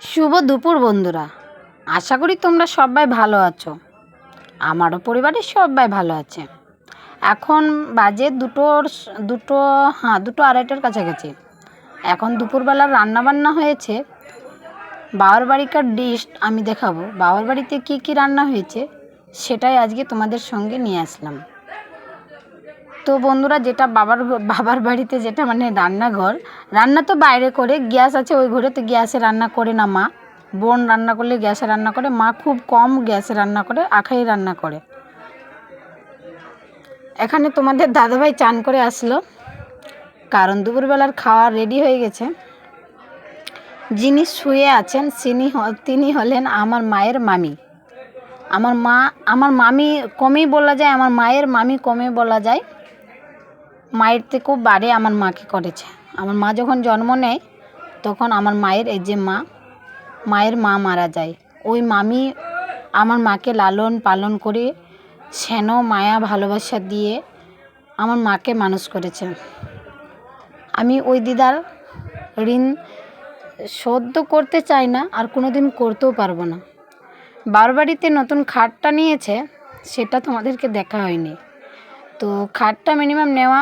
শুভ দুপুর, বন্ধুরা। আশা করি তোমরা সবাই ভালো আছো। আমারও পরিবারের সবাই ভালো আছে। এখন বাজে দুটোর দুটো হ্যাঁ দুটো আড়াইটার কাছাকাছি। এখন দুপুরবেলা রান্না বান্না হয়েছে। বাবার বাড়িকার ডিশ আমি দেখাবো। বাবার বাড়িতে কি কি রান্না হয়েছে, সেটাই আজকে তোমাদের সঙ্গে নিয়ে আসলাম। তো বন্ধুরা, যেটা বাবার বাবার বাড়িতে যেটা মানে রান্নাঘর, রান্না তো বাইরে করে, গ্যাস আছে ওই ঘরে, তো গ্যাসে রান্না করে না মা। বোন রান্না করলে গ্যাসে রান্না করে, মা খুব কম গ্যাসে রান্না করে, আখাই রান্না করে। এখানে তোমাদের দাদাভাই চান করে আসলো। কারণ দুপুরবেলার খাওয়া রেডি হয়ে গেছে। যিনি শুয়ে আছেন তিনি তিনি হলেন আমার মায়ের মামি। আমার মা আমার মামি কমেই বলা যায়, আমার মায়ের মামি কমে বলা যায়। মায়ের থেকেও বাড়ে আমার মাকে করেছে। আমার মা যখন জন্ম নেয়, তখন আমার মায়ের এই যে মা, মায়ের মা মারা যায়। ওই মামি আমার মাকে লালন পালন করে স্নেহ মায়া ভালোবাসা দিয়ে আমার মাকে মানুষ করেছে। আমি ওই দিদার ঋণ শোধ করতে চাই না, আর কোনো দিন করতেও পারব না। বারবাড়িতে নতুন খাটটা নিয়েছে, সেটা তোমাদেরকে দেখা হয়নি। তো খাটটা মিনিমাম নেওয়া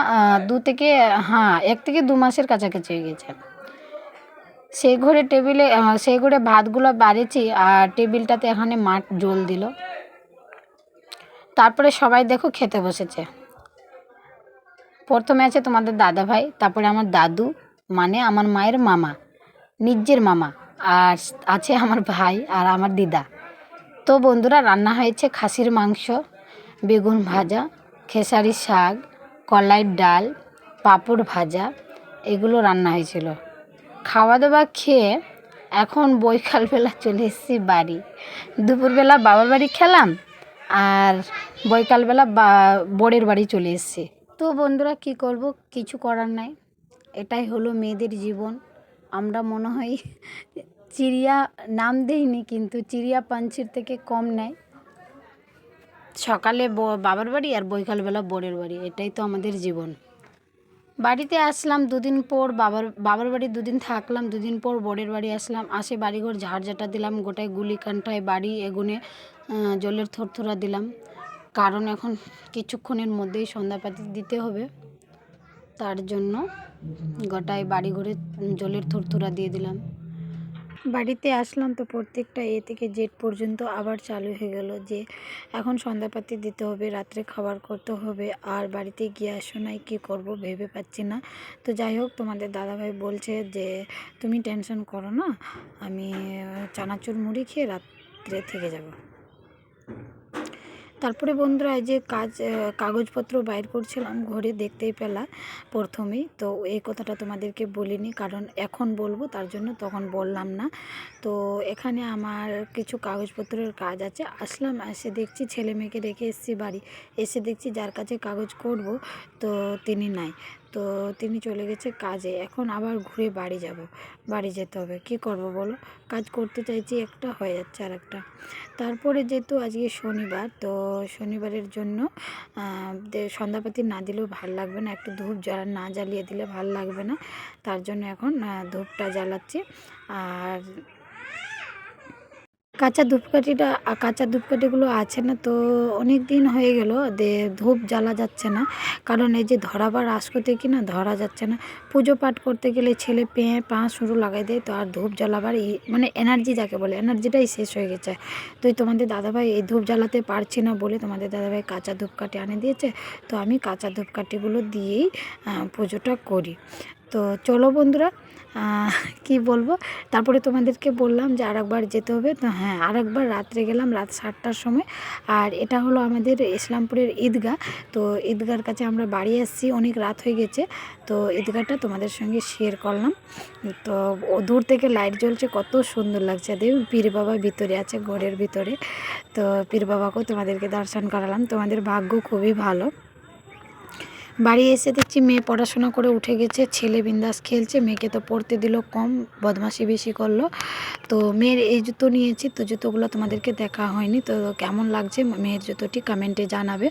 দু থেকে হ্যাঁ এক থেকে দু মাসের কাছাকাছি হয়ে গেছে। সেই ঘরে টেবিলে সেই ঘরে ভাতগুলো বাড়েছি আর টেবিলটাতে এখানে মাঠ জল দিল। তারপরে সবাই দেখো খেতে বসেছে। প্রথমে আছে তোমাদের দাদা ভাই, তারপরে আমার দাদু মানে আমার মায়ের মামা, নিজের মামা, আর আছে আমার ভাই আর আমার দিদা। তো বন্ধুরা, রান্না হয়েছে খাসির মাংস, বেগুন ভাজা খেসারি শাক, কলাইয়ের ডাল, পাঁপড় ভাজা, এগুলো রান্না হয়েছিল। খাওয়া দাওয়া খেয়ে এখন বৈকালবেলা চলে এসেছি বাড়ি। দুপুরবেলা বাবার বাড়ি খেলাম আর বৈকালবেলা বা, বোরের বাড়ি চলে এসেছি। তো বন্ধুরা কি করব? কিছু করার নাই। এটাই হলো মেয়েদের জীবন। আমরা মনে হয় চিড়িয়া নাম দেইনি, কিন্তু চিড়িয়া পাঞ্চির থেকে কম নেয় সকালে বাবার বাড়ি আর বৈকালবেলা বোরের বাড়ি, এটাই তো আমাদের জীবন। বাড়িতে আসলাম দুদিন পর বাবার বাবার বাড়ি দুদিন থাকলাম, দুদিন পর বোরের বাড়ি আসলাম, আসে বাড়িঘর ঝাড়ঝাটা দিলাম, গোটায় গুলি কান্ঠায় বাড়ি এগুনে জলের থরথরা দিলাম। কারণ এখন কিছুক্ষণের মধ্যেই সন্ধ্যাপাতি দিতে হবে। তার জন্য গোটায় বাড়ি ঘরে জলের থরথরা দিয়ে দিলাম। বাড়িতে আসলাম তো প্রত্যেকটা এ থেকে জেট পর্যন্ত আবার চালু হয়ে গেল যে এখন সন্ধ্যাপাতি দিতে হবে, রাত্রে খাবার করতে হবে, আর বাড়িতে গিয়ে আসো নাই, কী করব ভেবে পাচ্ছি না। তো যাই হোক, তোমাদের দাদাভাই বলছে যে তুমি টেনশন করো না, আমি চানাচুর মুড়ি খেয়ে রাত্রে থেকে যাব। তারপরে বন্ধুরা যে কাজ কাগজপত্র বাইর করছিলাম ঘরে দেখতেই পেলা প্রথমেই। তো এই কথাটা তোমাদেরকে বলিনি, কারণ এখন বলব, তার জন্য তখন বললাম না। তো এখানে আমার কিছু কাগজপত্রের কাজ আছে। আসলাম, এসে দেখছি ছেলে মেয়েকে রেখে এসছি বাড়ি। এসে দেখছি যার কাছে কাগজ করব, তো তিনি নাই। তো তিনি চলে গেছে কাজে। এখন আবার ঘুরে বাড়ি যাব। বাড়ি যেতে হবে। কি করব বলো? কাজ করতে চাইছি একটা, হয়ে যাচ্ছে আর একটা তারপরে যেহেতু আজকে শনিবার, তো শনিবারের জন্য সন্ধ্যাপাতি না দিলেও ভালো লাগবে না। একটু ধূপ জ্বালা না জ্বালিয়ে দিলে ভালো লাগবে না। তার জন্য এখন ধূপটা জ্বালাচ্ছি। আর কাঁচা ধূপকাঠিটা কাঁচা ধূপকাঠিগুলো আছে না তো অনেক দিন হয়ে গেল, দে, ধূপ জ্বালা যাচ্ছে না। কারণ এই যে ধরাবার আস করতে কি না ধরা যাচ্ছে না। পুজো পাঠ করতে গেলে ছেলে পেয়ে পা শুরু লাগাই দেয়, তো আর ধূপ জ্বালাবার মানে এনার্জি যাকে বলে এনার্জিটাই শেষ হয়ে গেছে। তো তোমাদের দাদাভাই এই ধূপ জ্বালাতে পারছি না বলে তোমাদের দাদাভাই কাঁচা ধূপকাঠি আনে দিয়েছে। তো আমি কাঁচা ধূপকাঠিগুলো দিয়েই পুজোটা করি। তো চলো বন্ধুরা কি বলব? তারপরে তোমাদেরকে বললাম যে আরেকবার যেতে হবে। তো হ্যাঁ আরেকবার রাত্রে গেলাম রাত সাতটার সময়। আর এটা হলো আমাদের ইসলামপুরের ঈদগাহ। তো ঈদগার কাছে আমরা বাড়ি আসছি, অনেক রাত হয়ে গেছে। তো ঈদগাহটা তোমাদের সঙ্গে শেয়ার করলাম। তো ও দূর থেকে লাইট জ্বলছে, কত সুন্দর লাগছে। দেব পীর বাবা ভিতরে আছে, ঘরের ভিতরে। তো পীর বাবাকেও তোমাদেরকে দর্শন করালাম। তোমাদের ভাগ্য খুবই ভালো। বাড়ি এসে দেখছি মেয়ে পড়াশোনা করে উঠে গেছে, ছেলে বিন্দাস খেলছে, মেয়েকে তো পড়তে দিল কম, বদমাশি বেশি করল। তো মেয়ের এই জুতো নিয়েছি, তো জুতোগুলো তোমাদেরকে দেখা হয়নি। তো কেমন লাগছে মেয়ের জুতোটি কমেন্টে জানাবে।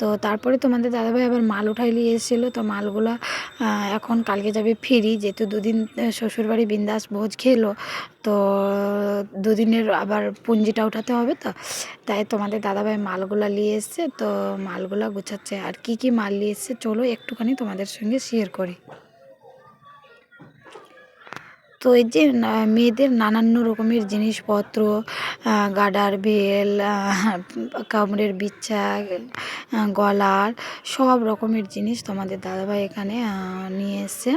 তো তারপরে তোমাদের দাদাভাই আবার মাল উঠাই নিয়ে এসেছিল, তো মালগুলো এখন কালকে যাবে ফিরি, যেহেতু দুদিন শ্বশুরবাড়ি বিন্দাস ভোজ খেলো। তো দুদিনের আবার পুঞ্জিটা উঠাতে হবে তো, তাই তোমাদের দাদাভাই মালগুলো নিয়ে এসছে, তো মালগুলো গুছাচ্ছে। আর কি কি মাল নিয়ে এসছে চলো একটুখানি তোমাদের সঙ্গে শেয়ার করি। তো এই যে মেয়েদের নানান রকমের জিনিসপত্র গাডার বেল কামড়ের বিচ্ছা গলার সব রকমের জিনিস তোমাদের দাদাভাই এখানে নিয়ে এসছে।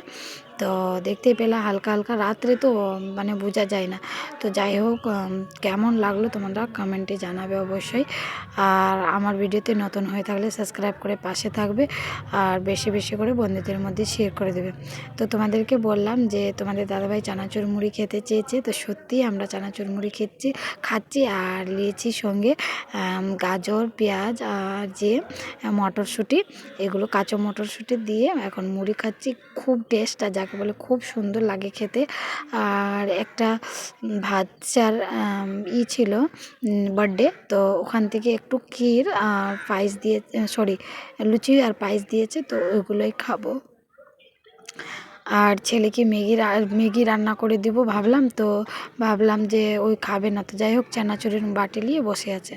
তো দেখতে পেলে হালকা হালকা রাত্রে তো মানে বোঝা যায় না। তো যাই হোক কেমন লাগল তোমরা কমেন্টে জানাবে অবশ্যই। আর আমার ভিডিওতে নতুন হয়ে থাকলে সাবস্ক্রাইব করে পাশে থাকবে আর বেশি বেশি করে বন্ধুদের মধ্যে শেয়ার করে দেবে। তো তোমাদেরকে বললাম যে, তোমাদের দাদাভাই চানাচুর মুড়ি খেতে চেয়েছে। তো সত্যিই আমরা চানাচুর মুড়ি খেচ্ছি, খাচ্ছি আর নিয়েছি সঙ্গে গাজর, পেঁয়াজ আর যে মটরশুঁটি, এগুলো কাঁচা মটরশুঁটি দিয়ে এখন মুড়ি খাচ্ছি। খুব টেস্ট আর যাকে বলে খুব সুন্দর লাগে খেতে। আর একটা ভাতচার ই ছিল বার্থডে তো ওখান থেকে একটু ক্ষীর আর পায়েস দিয়ে সরি লুচি আর পায়েস দিয়েছে, তো ওইগুলোই খাব। আর ছেলেকে ম্যাগি ম্যাগি রান্না করে দিব ভাবলাম, তো ভাবলাম যে ওই খাবে না, তো যাই হোক, চানাচুরের বাটি নিয়ে বসে আছে।